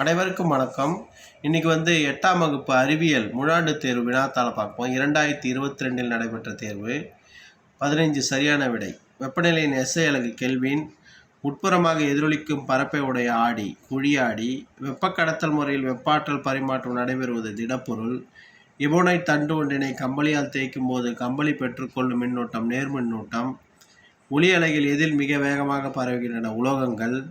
அனைவருக்கும் வணக்கம். இன்னைக்கு வந்து எட்டாம் வகுப்பு அறிவியல் முழாண்டு தேர்வு வினாத்தால் பார்ப்போம். இரண்டாயிரத்தி இருபத்தி ரெண்டில் நடைபெற்ற தேர்வு. பதினைஞ்சு சரியான விடை. வெப்பநிலையின் எஸ்ஐ அலகு கெல்வின். உட்புறமாக எதிரொலிக்கும் பரப்பை உடைய ஆடி குழியாடி வெப்ப கடத்தல் முறையில் வெப்பாற்றல் பரிமாற்றம் நடைபெறுவது திடப்பொருள். இபோனை தண்டு ஒன்றினை கம்பளியால் தேய்க்கும் போது கம்பளி பெற்றுக்கொள்ளும் மின்னோட்டம் நேர்மின்னூட்டம். ஒளி அலைகள் எதில் மிக வேகமாக பரவுகின்றன? உலோகங்கள்.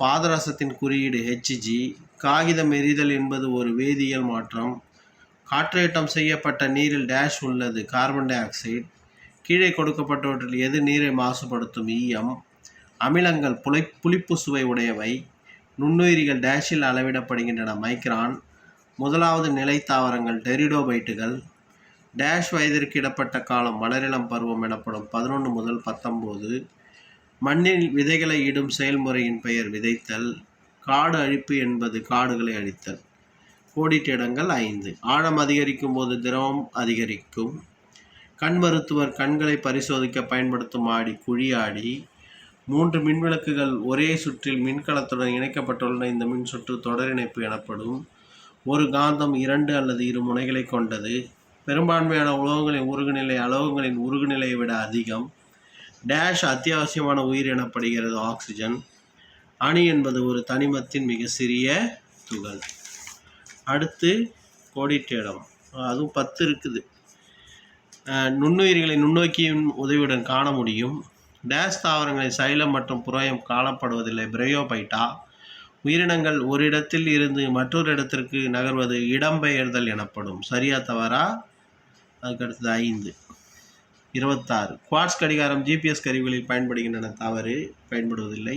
பாதரசத்தின் குறியீடு ஹெச்ஜி காகிதம் எரிதல் என்பது ஒரு வேதியியல் மாற்றம். காற்றேற்றம் செய்யப்பட்ட நீரில் டேஷ் உள்ளது கார்பன் டை ஆக்சைடு கீழே கொடுக்கப்பட்டவற்றில் எது நீரை மாசுபடுத்தும்? ஈயம் அமிலங்கள் புலை புளிப்பு சுவை உடையவை. நுண்ணுயிரிகள் டேஷில் அளவிடப்படுகின்றன மைக்ரான் முதலாவது நிலை தாவரங்கள் டெரிடோபைட்டுகள். டேஷ் வயதிற்கு இடப்பட்ட காலம் மலரிளம் பருவம் எனப்படும் பதினொன்று முதல் பத்தொம்போது மண்ணில் விதைகளை இடும் செயல்முறையின் பெயர் விதைத்தல் காடு அழிப்பு என்பது காடுகளை அழித்தல். கோடிட்ட இடங்கள் ஐந்து. ஆழம் அதிகரிக்கும் போது திரவம் அதிகரிக்கும். கண் மருத்துவர் கண்களை பரிசோதிக்க பயன்படுத்தும் ஆடி குழி ஆடி. மூன்று மின்விளக்குகள் ஒரே சுற்றில் மின்கலத்துடன் இணைக்கப்பட்டுள்ள இந்த மின் சுற்று தொடர் இணைப்பு எனப்படும். ஒரு காந்தம் இரண்டு அல்லது இரு முனைகளை கொண்டது. பெரும்பான்மையான உலோகங்களின் உருகுநிலை அலோகங்களின் உருகுநிலையை விட அதிகம். டேஷ் அத்தியாவசியமான உயிர் எனப்படுகிறது ஆக்சிஜன். அணி என்பது ஒரு தனிமத்தின் மிக சிறிய துகள். அடுத்து கோடிட்டேடம். அதுவும் பத்து இருக்குது. நுண்ணுயிர்களை நுண்ணோக்கியின் உதவியுடன் காண முடியும். டேஷ் தாவரங்களில் சைலம் மற்றும் புரோயம் காணப்படுவதில்லை. பிரயோபைட்டா. உயிரினங்கள் ஒரு இடத்தில் இருந்து மற்றொரு இடத்திற்கு நகர்வது இடம்பெயர்தல் எனப்படும். சரியா தவறா? அதுக்கடுத்தது ஐந்து. இருபத்தாறு. குவாட்ஸ் கடிகாரம் ஜிபிஎஸ் கருவிகளில் பயன்படுகின்றன. தவறு. பயன்படுவதில்லை.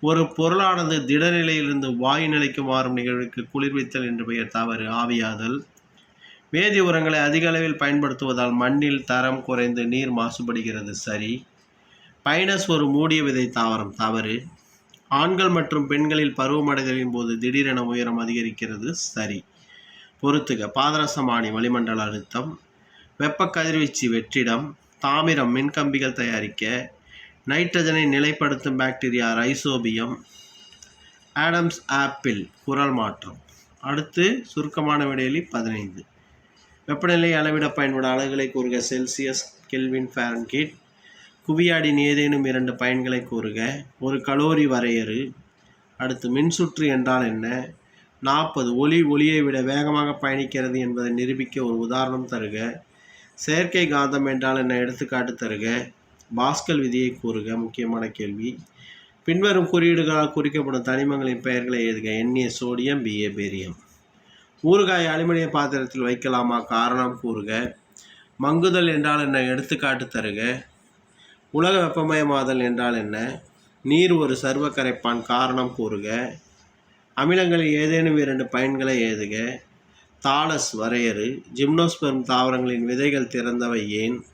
ஒரு பொருளானது திடநிலையிலிருந்து வாயு நிலைக்கு மாறும் நிகழ்வுக்கு குளிர்வித்தல் என்று பெயர். தவறு. ஆவியாதல். வேதி உரங்களை அதிக அளவில் பயன்படுத்துவதால் மண்ணில் தரம் குறைந்து நீர் மாசுபடுகிறது. சரி. பைனஸ் ஒரு மூடிய விதை தாவரம். தவறு. ஆண்கள் மற்றும் பெண்களில் பருவமடைதலின் போது திடீரென உயரம் அதிகரிக்கிறது. சரி. பொறுத்துக. பாதரசமானி வளிமண்டல அழுத்தம். வெப்ப கதிர்வீச்சு வெற்றிடம் தாமிரம் மின்கம்பிகள் தயாரிக்க நைட்ரஜனை நிலைப்படுத்தும் பாக்டீரியா ரைசோபியம் ஆடம்ஸ் ஆப்பிள் குரல் மாற்றம். அடுத்து சுருக்கமான விடையிலி பதினைந்து. வெப்பநிலை அளவிட பயன்படும் அலகுகளை கூறுக. Celsius Kelvin Fahrenheit. குவியாடின் ஏதேனும் இரண்டு பயன்களை கூறுக. ஒரு கலோரி வரையறு. அடுத்து மின்சுற்று என்றால் என்ன? நாற்பது. ஒளி ஒளியை விட வேகமாக பயணிக்கிறது என்பதை நிரூபிக்க ஒரு உதாரணம் தருக. செயற்கை காந்தம் என்றால் என்ன? எடுத்துக்காட்டு தருக. பாஸ்கல் விதியை கூறுக முக்கியமான கேள்வி. பின்வரும் குறியீடுகளால் குறிக்கப்படும் தனிமங்களின் பெயர்களை எழுதுக. எண்ணிய சோடியம் பிஏ பேரியம். ஊறுகாய் அலுமினிய பாத்திரத்தில் வைக்கலாமா? காரணம் கூறுக. மங்குதல் என்றால் என்ன? எடுத்துக்காட்டு தருக. உலக வெப்பமயமாதல் என்றால் என்ன? நீர் ஒரு சர்வ கரைப்பான் காரணம் கூறுக. அமிலங்களில் ஏதேனும் இரண்டு பயன்களை எழுதுக. தாலஸ் வரையறு ஜிம்னோஸ்பெர்ம் தாவரங்களின் விதைகள் திறந்தவை ஏன்?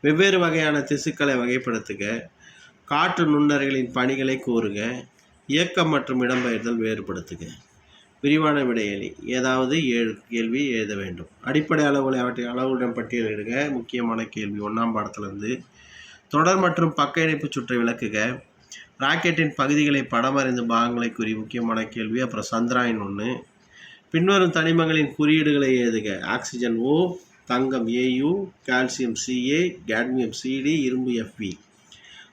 வெவ்வேறு வகையான திசுக்களை வகைப்படுத்துக காற்று நுண்ணறைகளின் பணிகளை கூறுக இயக்கம் மற்றும் இடம்பெயர்தல் வேறுபடுத்துக. விரிவான விடையணி ஏதாவது ஏழு கேள்வி எழுத வேண்டும். அடிப்படை அளவுகளை அவற்றை அளவுடன் பட்டியலிடுக. முக்கியமான கேள்வி ஒன்றாம் பாடத்திலிருந்து. தொடர் மற்றும் பக்க இணைப்பு சுற்றை விளக்குக. ராக்கெட்டின் பகுதிகளை படமறிந்து பாகங்களை கூறி முக்கியமான கேள்வி அப்புறம் சந்திராயன் ஒன்று பின்வரும் தனிமங்களின் குறியீடுகளை எழுதுக. Oxygen O Thangam A U calcium C A cadmium C D இரும்பு எஃப்வி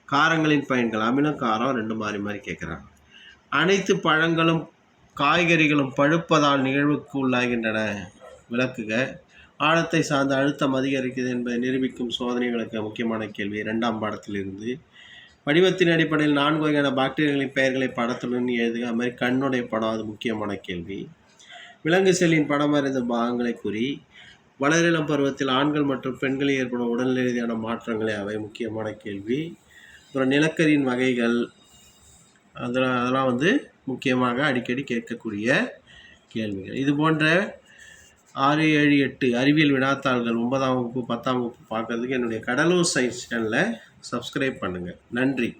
காரங்களின் பயன்கள். அமிலம் காரம் ரெண்டு மாறி மாறி கேட்குறாங்க. அனைத்து பழங்களும் காய்கறிகளும் பழுப்பதால் நிகழ்வுக்கு உள்ளாகின்றன. விளக்குக. ஆழத்தை சார்ந்த அழுத்தம் அதிகரிக்கிறது என்பதை நிரூபிக்கும் சோதனைகளுக்கு முக்கியமான கேள்வி. இரண்டாம் பாடத்திலிருந்து. வடிவத்தின் அடிப்படையில் நான்கு வகையான பாக்டீரியாக்களின் பெயர்களை படத்துடன் எழுதுக. அது மாதிரி கண்ணுடைய படம் அது முக்கியமான கேள்வி. விலங்கு செல்லின் படம் வரைந்த பாகங்களை கூறி வளரிளம் பருவத்தில் ஆண்கள் மற்றும் பெண்களில் ஏற்படும் உடல் ரீதியான மாற்றங்களே அவை முக்கியமான கேள்வி. அப்புறம் நிலக்கரியின் வகைகள் அதெல்லாம் அதெல்லாம் வந்து முக்கியமாக அடிக்கடி கேட்கக்கூடிய கேள்விகள். இது போன்ற ஆறு ஏழு எட்டு அறிவியல் வினாத்தாள்கள் ஒன்பதாம் வகுப்பு பத்தாம் வகுப்பு பார்க்குறதுக்கு என்னுடைய கடலூர் சயின்ஸ் சேனலை சப்ஸ்கிரைப் பண்ணுங்கள் நன்றி.